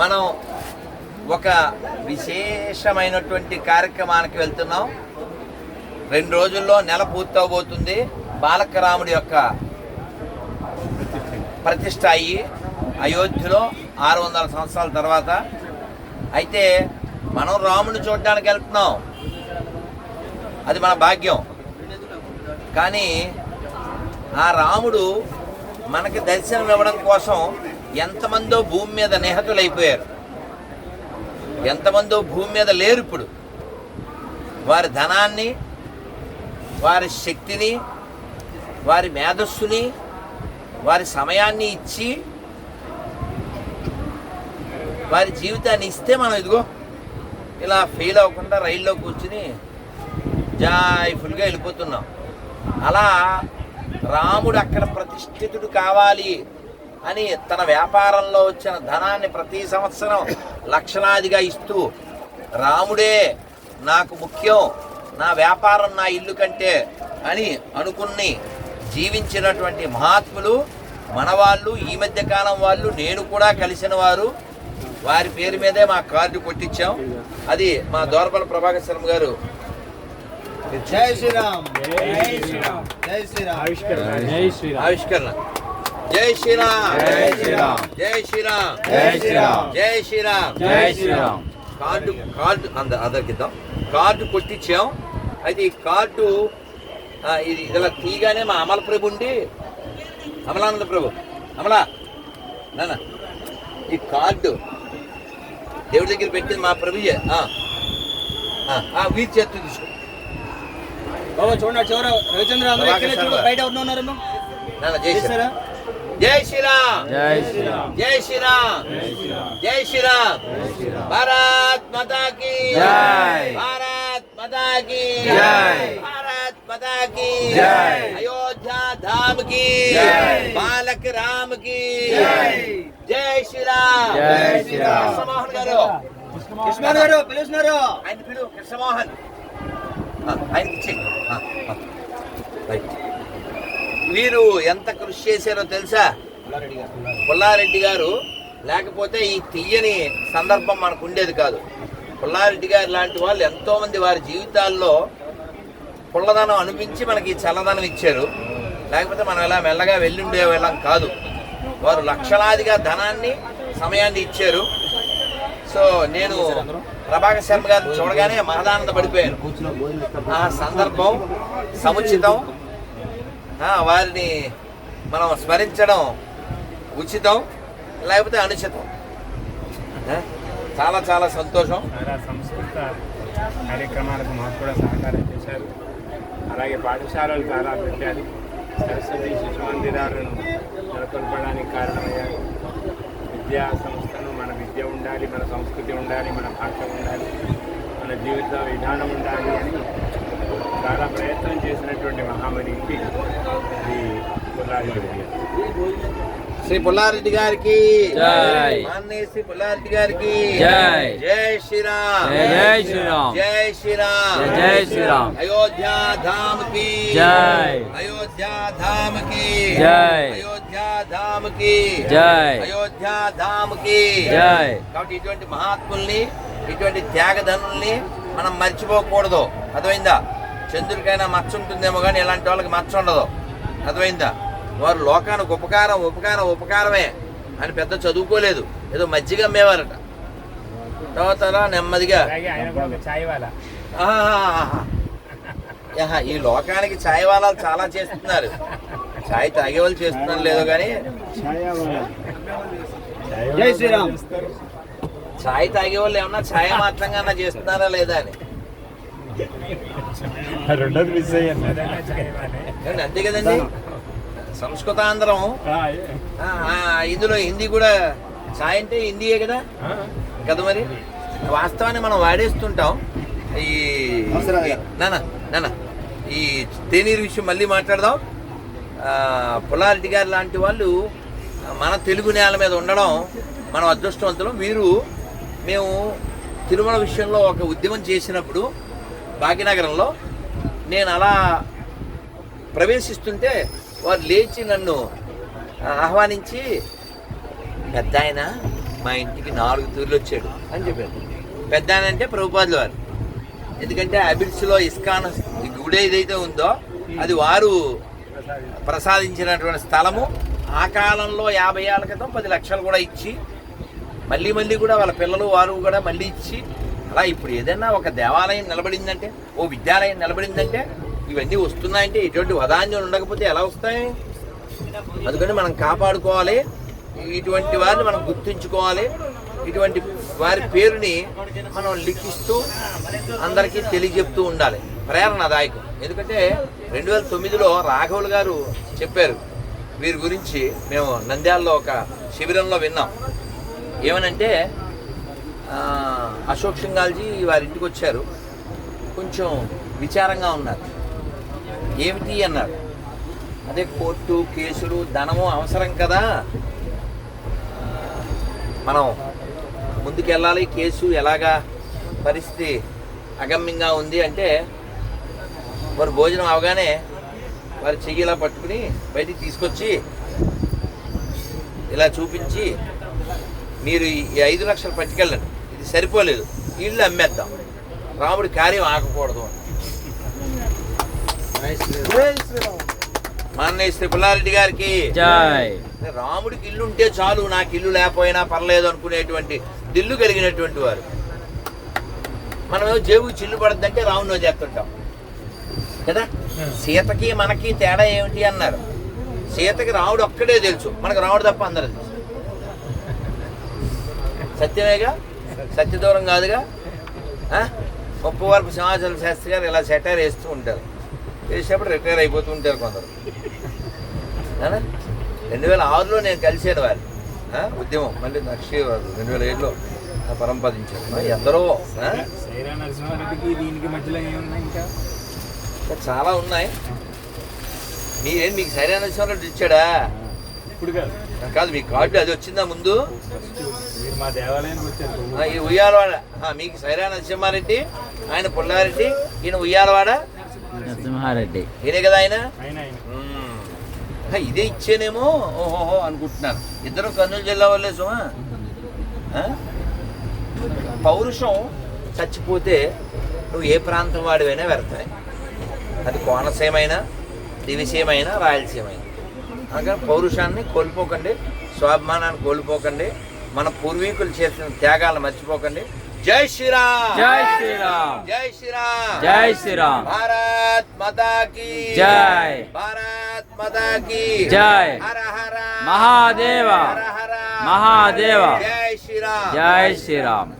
మనం ఒక విశేషమైనటువంటి కార్యక్రమానికి వెళ్తున్నాం. రెండు రోజుల్లో నెల పూర్తవబోతుంది. బాలకరాముడి యొక్క ప్రతిష్ట అయ్యి అయోధ్యలో ఆరు వందల సంవత్సరాల తర్వాత. అయితే మనం రాముని చూడడానికి వెళ్తున్నాం. అది మన భాగ్యం. కానీ ఆ రాముడు మనకి దర్శనం ఇవ్వడం కోసం ఎంతమందో భూమి మీద నిహతులైపోయారు. ఎంతమందో భూమి మీద లేరు ఇప్పుడు. వారి ధనాన్ని వారి శక్తిని వారి మేధస్సుని వారి సమయాన్ని ఇచ్చి వారి జీవితాన్ని ఇస్తే మనం ఇదిగో ఇలా ఫెయిల్ అవ్వకుండా రైల్లో కూర్చుని జాయ్ఫుల్గా వెళ్ళిపోతున్నాం. అలా రాముడు అక్కడ ప్రతిష్ఠితుడు కావాలి. అని తన వ్యాపారంలో వచ్చిన ధనాన్ని ప్రతి సంవత్సరం లక్షలాదిగా ఇస్తూ రాముడే నాకు ముఖ్యం. నా వ్యాపారం నా ఇల్లు కంటే అని అనుకుని జీవించినటువంటి మహాత్ములు మనవాళ్ళు ఈ మధ్య కాలం వాళ్ళు నేను కూడా కలిసిన వారు. వారి పేరు మీదే మా కార్డు కొట్టించాం. అది మా దోరపల్లి ప్రభాకర్ శర్మ గారు. జై శ్రీరామ్. జై శ్రీరామ్. జై శ్రీరామ్. శ్రీరామ్. ఆవిష్కరణ. జై శ్రీరామ్. జై శ్రీరామ్. జై శ్రీరామ్. జై శ్రీరామ్. జై శ్రీరామ్. జై శ్రీరామ్. కార్డు కార్డు అంద అందరికిద్దాం కార్డు కొట్టించాం అయితే ఈ కార్డు ఇది ఇలా తీయగానే మా అమల ప్రభు ఉండి అమలానంద ప్రభు. అమలా నాన్న ఈ కార్డు దేవుడి దగ్గర పెట్టింది మా ప్రభుయే. ఆ. ఆ, ఆ, వీరి చేత్తు తీసుకో. బాబా చూడండి చివర రవిచంద్ర అందరూ బయట ఎవరు ఉన్నారు నాన్న జై శ్రీరామ్ చేస్తారా జై శ్రీరామ్ జై శ్రీరామ్ జై శ్రీరామ్ జై శ్రీరామ్ భారత్ మాతా की జై. భారత్ మాతా की జై. భారత్ మాతా की జై. అయోధ్య धाम की జై. బాలక్ రామ్ की జై. జై శ్రీరామ్ జై శ్రీరామ్. కృష్ణమోహన్ గారు కృష్ణ గారు పిలుస్తున్నారు ఆయన పిలువు కృష్ణమోహన్ ఆ, ఆయనకి ఇచ్చేయ్. ఆ, ఆ. రైట్. వీరు ఎంత కృషి చేశారో తెలుసా? పుల్లారెడ్డి గారు. లేకపోతే ఈ తీయని సందర్భం మనకు ఉండేది కాదు. పుల్లారెడ్డి గారు లాంటి వాళ్ళు ఎంతో మంది వారి జీవితాల్లో పుల్లదనం అనిపించి మనకి చల్లదనం ఇచ్చారు. లేకపోతే మనం ఇలా మెల్లగా వెళ్ళుండే వెళ్ళం కాదు. వారు లక్షలాదిగా ధనాన్ని సమయాన్ని ఇచ్చారు. సో నేను ప్రభాకర్ శర్మ గారిని చూడగానే మహదానంద పడిపోయాను. ఆ సందర్భం సముచితం. వారిని మనం స్మరించడం ఉచితం లేకపోతే అనుచితం. చాలా చాలా సంతోషం. సంస్కృత కార్యక్రమాలకు మాకు కూడా సహకారం చేశారు. అలాగే పాఠశాలలు చాలా పెట్టారు. సరస్వతి శిశు మందిరాలను నెలకొల్పడానికి కారణమయ్యారు విద్యా సంస్థను మన విద్య ఉండాలి మన సంస్కృతి ఉండాలి మన భాష ఉండాలి మన జీవిత విధానం ఉండాలి అని చాలా ప్రయత్నం చేసినటువంటి మహామనికి ఈ పుల్లారి గారు. శ్రీ పుల్లారెడ్డి గారికి జై. మాన్య శ్రీ పుల్లారెడ్డి గారికి జై. జై శ్రీరామ్ జై శ్రీరామ్ జై శ్రీరామ్ జై జై శ్రీరామ్ అయోధ్య ధామ్కి జై. అయోధ్య ధామ్కి జై. అయోధ్య ధామ్కి జై. అయోధ్య ధామ్కి జై. కాబట్టి ఇటువంటి మహాత్ముల్ని ఇటువంటి త్యాగధనుల్ని మనం మర్చిపోకూడదు అర్థమైందా చంద్రుడికైనా మచ్చ ఉంటుందేమో కానీ ఇలాంటి వాళ్ళకి మచ్చ ఉండదు. అర్థమైందా? వారు లోకానికి ఉపకారం ఉపకారం ఉపకారమే అని పెద్ద చదువుకోలేదు. ఏదో మజ్జిగ అమ్మేవారట. తర్వాత నెమ్మదిగా ఈ లోకానికి ఛాయ్ వాళ్ళాలు చాలా చేస్తున్నారు. ఛాయ్ తాగే వాళ్ళు చేస్తున్నారు లేదో కానీ ఛాయ్ తాగే వాళ్ళు ఏమన్నా ఛాయ్ మాత్రంగా చేస్తున్నారా లేదా అని. రెండోది మిస్ అయ్యాను. అంతే కదండి? సంస్కృతాంధ్రం. ఇందులో హిందీ కూడా ఛాయ్ అంటే హిందీయే కదా? కదా మరి? వాస్తవాన్ని మనం వాడేస్తుంటాం. ఈ. నాన్న నాన్న. ఈ తేనీరు విషయం మళ్ళీ మాట్లాడదాం. ఆ, పుల్లారెడ్డి గారు లాంటి వాళ్ళు మన తెలుగు నేల మీద ఉండడం మనం అదృష్టవంతులం. వీరు మేము తిరుమల విషయంలో ఒక ఉద్యమం చేసినప్పుడు భాగ్యనగరంలో నేను అలా ప్రవేశిస్తుంటే వారు లేచి నన్ను ఆహ్వానించి పెద్ద ఆయన మా ఇంటికి నాలుగు తూర్లు వచ్చాడు అని చెప్పారు. పెద్ద ఆయన అంటే ప్రభుపాదులు వారు. ఎందుకంటే అబిడ్స్లో ఇస్కాన్ గుడి ఏదైతే ఉందో అది వారు ప్రసాదించినటువంటి స్థలము. ఆ కాలంలో యాభై ఏళ్ళ క్రితం పది లక్షలు కూడా ఇచ్చి మళ్ళీ మళ్ళీ కూడా వాళ్ళ పిల్లలు వారు కూడా మళ్ళీ ఇచ్చి అలా ఇప్పుడు ఏదైనా ఒక దేవాలయం నిలబడిందంటే ఓ విద్యాలయం నిలబడిందంటే ఇవన్నీ వస్తున్నాయంటే ఇటువంటి వదాన్యం ఉండకపోతే ఎలా వస్తాయి? అందుకని మనం కాపాడుకోవాలి. ఇటువంటి వారిని మనం గుర్తుంచుకోవాలి. ఇటువంటి వారి పేరుని మనం లిఖిస్తూ అందరికీ తెలియజెప్తూ ఉండాలి. ప్రేరణదాయకం. ఎందుకంటే రెండు వేల తొమ్మిదిలో రాఘవులు గారు చెప్పారు వీరి గురించి మేము నంద్యాలలో ఒక శిబిరంలో విన్నాం. ఏమనంటే అశోక్ సింగాల్జీ వారి ఇంటికి వచ్చారు. కొంచెం విచారంగా ఉన్నారు. ఏమిటి అన్నారు. అదే కోర్టు కేసులు ధనము అవసరం కదా. మనం ముందుకెళ్ళాలి. కేసు ఎలాగా పరిస్థితి అగమ్యంగా ఉంది అంటే వారు భోజనం అవగానే వారి చెయ్యిలా పట్టుకుని బయటికి తీసుకొచ్చి ఇలా చూపించి మీరు ఈ ఐదు లక్షలు పట్టుకెళ్ళండి. ఇది సరిపోలేదు. ఇల్లు అమ్మేద్దాం. రాముడి కార్యం ఆగకూడదు. అని మా అన్నయ్య శ్రీ పుల్లారెడ్డి గారికి జై. రాముడికి ఇల్లు ఉంటే చాలు నాకు ఇల్లు లేకపోయినా పర్లేదు అనుకునేటువంటి దిల్లు కలిగినటువంటి వారు. మనమేమో జేబుకి చిల్లు పడద్దంటే రాముడిని చేస్తుంటాం. కదా? సీతకి మనకి తేడా ఏమిటి అన్నారు. సీతకి రాముడు ఒక్కడే తెలుసు. మనకు రాముడు తప్ప అందరూ తెలుసు. సత్యమేగా? సత్యదూరం కాదుగా ఆ? ముప్పై వరకు సింహాచల శాస్త్రి గారు ఇలా సెటైర్ వేస్తూ ఉంటారు వేసేప్పుడు రిటైర్ అయిపోతూ ఉంటారు కొందరు? రెండు వేల ఆరులో నేను కలిసాను వారు? ఉద్యమం మళ్ళీ నక్షి వారు రెండు వేల ఏడులో పరంపదించారు ఆ, ఎందరో? సైరా చాలా ఉన్నాయి మీరేం మీకు సరైన నరసింహారెడ్డి ఇచ్చాడా ఇప్పుడు కాదు కాదు మీ కార్డు అది వచ్చిందా ముందు? మా దేవాలయానికి వచ్చారు. ఈ ఉయ్యాలవాడ. ఆ, మీకు సైరా నరసింహారెడ్డి ఆయన పుల్లారెడ్డి ఈయన ఉయ్యాలవాడ? నరసింహారెడ్డి. ఈయనే కదా ఆయన? ఇదే ఇచ్చేనేమో? ఓహోహో అనుకుంటున్నాను ఇద్దరు కర్నూలు జిల్లా వాళ్ళే సుమా. ఆ? పౌరుషం చచ్చిపోతే నువ్వు ఏ ప్రాంతం వాడివైనా వ్యర్థమే అది కోనసీమైనా దివిసీమైనా రాయలసీమైనా అందుకని పౌరుషాన్ని కోల్పోకండి స్వాభిమానాన్ని కోల్పోకండి మన పూర్వీకులు చేసిన త్యాగాలను మర్చిపోకండి. జై శ్రీరామ్! జై శ్రీరామ్! జై శ్రీరామ్! జై శ్రీరామ్! భారత్ మాతా కీ! జై. భారత్ మాతా కీ! జై. హర హర! మహాదేవ! హర హర! మహాదేవ! జై శ్రీరామ్! జై శ్రీరామ్!